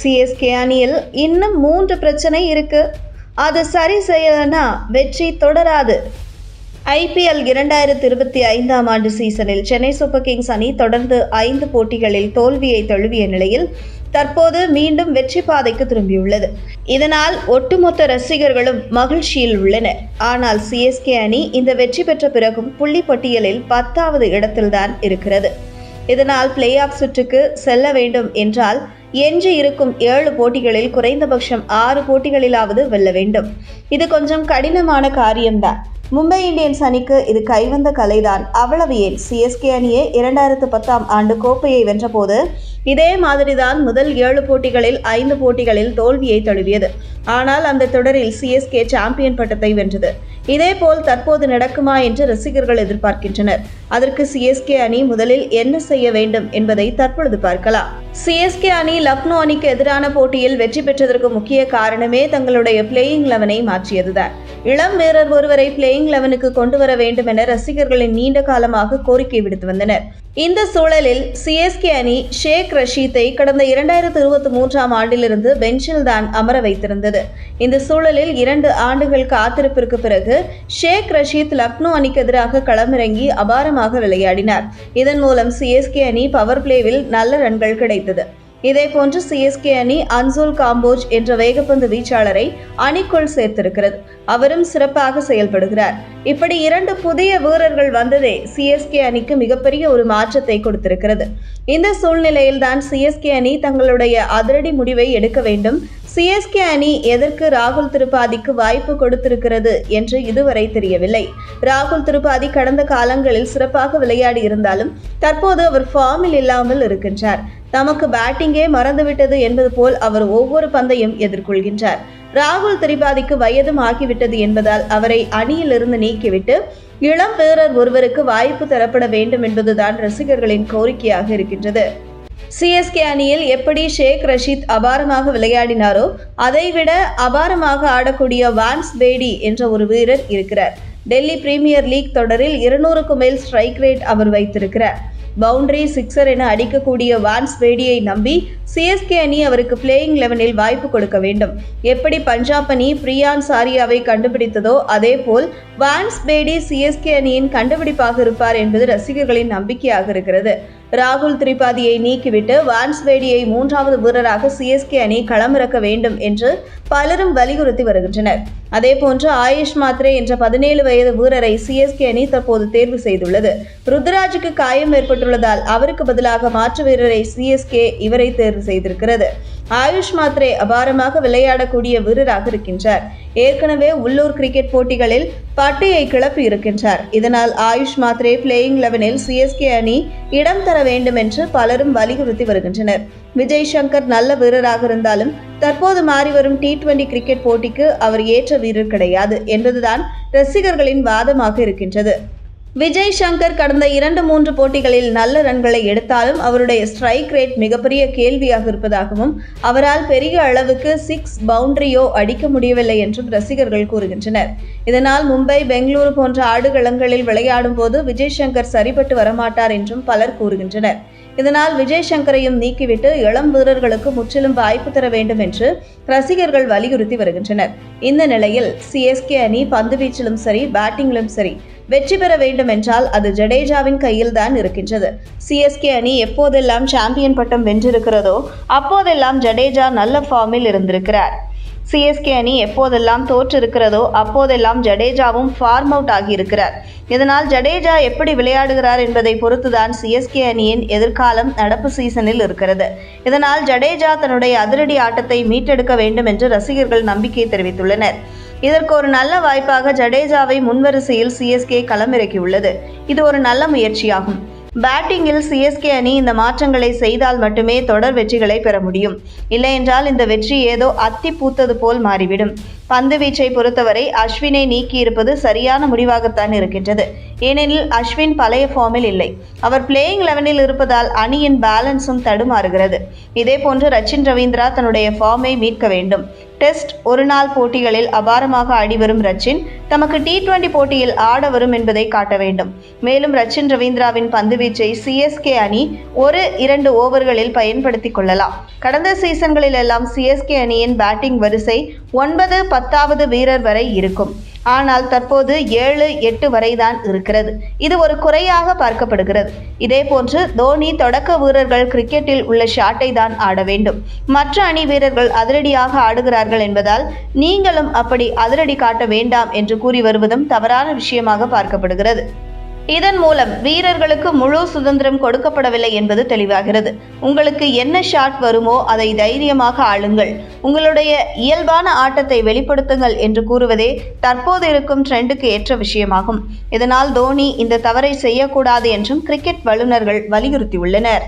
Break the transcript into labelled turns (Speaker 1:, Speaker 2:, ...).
Speaker 1: CSK அணியில் இன்னும் மூன்று பிரச்சனை இருக்கு. அது சரி செய்யலனா வெற்றி தொடராது. ஐபிஎல் இரண்டாயிரத்தி இருபத்தி ஐந்தாம் ஆண்டு சீசனில் சென்னை சூப்பர் கிங்ஸ் அணி தொடர்ந்து ஐந்து போட்டிகளில் தோல்வியை தழுவிய நிலையில் தற்போது மீண்டும் வெற்றி பாதைக்கு திரும்பியுள்ளது. இதனால் ஒட்டுமொத்த ரசிகர்களும் மகிழ்ச்சியில் உள்ளனர். ஆனால் சிஎஸ்கே அணி இந்த வெற்றி பெற்ற பிறகும் புள்ளி பட்டியலில் பத்தாவது இடத்தில்தான் இருக்கிறது. இதனால் பிளே ஆஃப் சுற்றுக்கு செல்ல வேண்டும் என்றால் எஞ்சி இருக்கும் ஏழு போட்டிகளில் குறைந்தபட்சம் ஆறு போட்டிகளிலாவது வெல்ல வேண்டும். இது கொஞ்சம் கடினமான காரியம்தான். மும்பை இந்தியன்ஸ் அணிக்கு இது கைவந்த கலைதான். அவ்வளவு ஏன் சிஎஸ்கே அணியே இரண்டாயிரத்து பத்தாம் ஆண்டு கோப்பையை வென்றபோது இதே மாதிரிதான் முதல் ஏழு போட்டிகளில் ஐந்து போட்டிகளில் தோல்வியை தழுவியது. ஆனால் அந்த தொடரில் சிஎஸ்கே சாம்பியன் பட்டத்தை வென்றது. இதேபோல் தற்போது நடக்குமா என்று ரசிகர்கள் எதிர்பார்க்கின்றனர். அதற்கு சிஎஸ்கே அணி முதலில் என்ன செய்ய வேண்டும் என்பதை தற்பொழுது பார்க்கலாம். சிஎஸ்கே அணி லக்னோ அணிக்கு எதிரான போட்டியில் வெற்றி பெற்றதற்கு முக்கிய காரணமே தங்களுடைய பிளேயிங் லெவனை மாற்றியதுதான். இளம் வீரர் ஒருவரை பிளேயிங் லெவனுக்கு கொண்டு வர வேண்டும் என ரசிகர்களின் நீண்ட காலமாக கோரிக்கை விடுத்து வந்தனர். இந்த சூழலில் சிஎஸ்கே அணி ஷேக் ரஷீத்தை கடந்த இரண்டாயிரத்து இருபத்தி மூன்றாம் ஆண்டிலிருந்து பெஞ்சில் தான் அமர வைத்திருந்தது. இந்த சூழலில் இரண்டு ஆண்டுகள் காத்திருப்பிற்கு பிறகு ஷேக் ரஷீத் லக்னோ அணிக்கு எதிராக களமிறங்கி அபாரமாக விளையாடினார். இதன் மூலம் சிஎஸ்கே அணி பவர் பிளேவில் நல்ல ரன்கள் கிடைத்தது. இதேபோன்று சிஎஸ்கே அணி அன்சோல் காம்போஜ் என்ற வேகப்பந்து வீச்சாளரை அணிக்குள் சேர்த்திருக்கிறது. அவரும் சிறப்பாக செயல்படுகிறார். இப்படி இரண்டு புதிய வீரர்கள் வந்ததே சிஎஸ்கே அணிக்கு மிகப்பெரிய ஒரு மாற்றத்தை கொடுத்திருக்கிறது. இந்த சூழ்நிலையில்தான் சிஎஸ்கே அணி தங்களுடைய அதிரடி முடிவை எடுக்க வேண்டும். சிஎஸ்கே அணி எதற்கு ராகுல் திரிபாதிக்கு வாய்ப்பு கொடுத்திருக்கிறது என்று இதுவரை தெரியவில்லை. ராகுல் திரிபாதி கடந்த காலங்களில் சிறப்பாக விளையாடி இருந்தாலும் தற்போது அவர் ஃபார்மில் இல்லாமல் இருக்கின்றார். தமக்கு பேட்டிங்கே மறந்துவிட்டது என்பது போல் அவர் ஒவ்வொரு பந்தையும் எதிர்கொள்கின்றார். ராகுல் திரிபாதிக்கு வயதும் ஆகிவிட்டது என்பதால் அவரை அணியிலிருந்து நீக்கிவிட்டு இளம் வீரர் ஒருவருக்கு வாய்ப்பு தரப்பட வேண்டும் என்பதுதான் ரசிகர்களின் கோரிக்கையாக இருக்கின்றது. சிஎஸ்கே அணியில் எப்படி ஷேக் ரஷீத் அபாரமாக விளையாடினாரோ அதைவிட அபாரமாக ஆடக்கூடிய வான்ஸ் பேடி என்ற ஒரு வீரர் இருக்கிறார். டெல்லி பிரீமியர் லீக் தொடரில் இருநூறுக்கும் மேல் ஸ்ட்ரைக் ரேட் அவர் வைத்திருக்கிறார். பவுண்டரி சிக்ஸர் என அடிக்கக்கூடிய வான்ஸ் பேடியை நம்பி சிஎஸ்கே அணி அவருக்கு பிளேயிங் லெவனில் வாய்ப்பு கொடுக்க வேண்டும். எப்படி பஞ்சாப் அணி பிரியான் சாரியாவை கண்டுபிடித்ததோ அதேபோல் வான்ஸ் பேடி சிஎஸ்கே அணியின் கண்டுபிடிப்பாக இருப்பார் என்பது ரசிகர்களின் நம்பிக்கையாக இருக்கிறது. ராகுல் திரிபாதியை நீக்கிவிட்டு வான்ஸ்வேடியை மூன்றாவது வீரராக சிஎஸ்கே அணி களமிறக்க வேண்டும் என்று பலரும் வலியுறுத்தி வருகின்றனர். அதேபோன்று ஆயுஷ் மாத்ரே என்ற பதினேழு வயது வீரரை சிஎஸ்கே அணி தற்போது தேர்வு செய்துள்ளது. ருத்ராஜுக்கு காயம் ஏற்பட்டுள்ளதால் அவருக்கு பதிலாக மாற்று வீரரை சிஎஸ்கே இவரை தேர்வு செய்திருக்கிறது. ஆயுஷ் மாத்ரே அபாரமாக விளையாடக்கூடிய வீரராக இருக்கின்றார். ஏற்கனவே உள்ளூர் கிரிக்கெட் போட்டிகளில் பட்டியை கிளப்பி இருக்கின்றார். இதனால் ஆயுஷ் மாத்ரே பிளேயிங் லெவனில் சிஎஸ்கே அணி இடம் தர வேண்டும் என்று பலரும் வலியுறுத்தி வருகின்றனர். விஜய் சங்கர் நல்ல வீரராக இருந்தாலும் தற்போது மாறி வரும் டி டுவெண்டி கிரிக்கெட் போட்டிக்கு அவர் ஏற்ற வீரர் கிடையாது என்பதுதான் ரசிகர்களின் வாதமாக இருக்கின்றது. விஜய் சங்கர் கடந்த இரண்டு மூன்று போட்டிகளில் நல்ல ரன்களை எடுத்தாலும் அவருடைய ஸ்ட்ரைக் ரேட் மிகப்பெரிய கேள்வியாக இருப்பதாகவும் அவரால் பெரிய அளவுக்கு சிக்ஸ் பவுண்டரியோ அடிக்க முடியவில்லை என்றும் ரசிகர்கள் கூறுகின்றனர். இதனால் மும்பை பெங்களூரு போன்ற ஆடுகளங்களில் விளையாடும் போது விஜய் சங்கர் சரிபட்டு வரமாட்டார் என்றும் பலர் கூறுகின்றனர். இதனால் விஜய் சங்கரையும் நீக்கிவிட்டு இளம் வீரர்களுக்கு முற்றிலும் வாய்ப்பு தர வேண்டும் என்று ரசிகர்கள் வலியுறுத்தி வருகின்றனர். இந்த நிலையில் சிஎஸ்கே அணி பந்துவீச்சிலும் சரி பேட்டிங்கிலும் சரி வெற்றி பெற வேண்டும் என்றால் அது ஜடேஜாவின் கையில் தான் இருக்கின்றது சிஎஸ்கே அணி எப்போதெல்லாம் சாம்பியன் பட்டம் வென்றிருக்கிறதோ அப்போதெல்லாம் ஜடேஜா நல்ல ஃபார்மில் இருந்திருக்கிறார். சிஎஸ்கே அணி எப்போதெல்லாம் தோற்றிருக்கிறதோ அப்போதெல்லாம் ஜடேஜாவும் ஃபார்ம் அவுட் ஆகியிருக்கிறார். இதனால் ஜடேஜா எப்படி விளையாடுகிறார் என்பதை பொறுத்துதான் சிஎஸ்கே அணியின் எதிர்காலம் நடப்பு சீசனில் இருக்கிறது. இதனால் ஜடேஜா தன்னுடைய அதிரடி ஆட்டத்தை மீட்டெடுக்க வேண்டும் என்று ரசிகர்கள் நம்பிக்கை தெரிவித்துள்ளனர். இதற்கு ஒரு நல்ல வாய்ப்பாக ஜடேஜாவை முன்வரிசையில் சிஎஸ்கே களமிறக்கியுள்ளது. இது ஒரு நல்ல முயற்சியாகும். பேட்டிங்கில் சிஎஸ்கே அணி இந்த மாற்றங்களை செய்தால் மட்டுமே தொடர் வெற்றிகளை பெற முடியும். இல்லையென்றால் இந்த வெற்றி ஏதோ அத்தி பூத்தது போல் மாறிவிடும். பந்து வீச்சை பொறுத்தவரை அஸ்வினை நீக்கியிருப்பது சரியான முடிவாகத்தான் இருக்கின்றது. ஏனெனில் அஸ்வின் பழைய ஃபார்மில் இல்லை. அவர் பிளேயிங் லெவனில் இருப்பதால் அணியின் பேலன்ஸும் தடுமாறுகிறது. இதேபோன்று ரச்சின் ரவீந்திரா தன்னுடைய ஃபார்மை மீட்க வேண்டும். டெஸ்ட் ஒருநாள் போட்டிகளில் அபாரமாக ஆடிவரும் ரச்சின் தமக்கு டி டுவெண்டி போட்டியில் ஆட வரும் என்பதை காட்ட வேண்டும். மேலும் ரச்சின் ரவீந்திராவின் பந்துவீச்சை சிஎஸ்கே அணி ஒரு இரண்டு ஓவர்களில் பயன்படுத்திக் கொள்ளலாம். கடந்த சீசன்களில் எல்லாம் சிஎஸ்கே அணியின் பேட்டிங் வரிசை ஒன்பது பத்தாவது வீரர் வரை இருக்கும். ஆனால் தற்போது ஏழு எட்டு வரைதான் இருக்கிறது. இது ஒரு குறையாக பார்க்கப்படுகிறது. இதே போன்று தோனி தொடக்க வீரர்கள் கிரிக்கெட்டில் உள்ள ஷாட்டை தான் ஆட வேண்டும். மற்ற அணி வீரர்கள் அதிரடியாக ஆடுகிறார்கள் என்பதால் நீங்களும் அப்படி அதிரடி காட்ட வேண்டாம் என்று கூறி வருவதும் தவறான விஷயமாக பார்க்கப்படுகிறது. இதன் மூலம் வீரர்களுக்கு முழு சுதந்திரம் கொடுக்கப்படவில்லை என்பது தெளிவாகிறது. உங்களுக்கு என்ன ஷாட் வருமோ அதை தைரியமாக ஆளுங்கள். உங்களுடைய இயல்பான ஆட்டத்தை வெளிப்படுத்துங்கள் என்று கூறுவதே தற்போது இருக்கும் ட்ரெண்டுக்கு ஏற்ற விஷயமாகும். இதனால் தோனி இந்த தவறை செய்யக்கூடாது என்றும் கிரிக்கெட் வல்லுநர்கள் வலியுறுத்தியுள்ளனர்.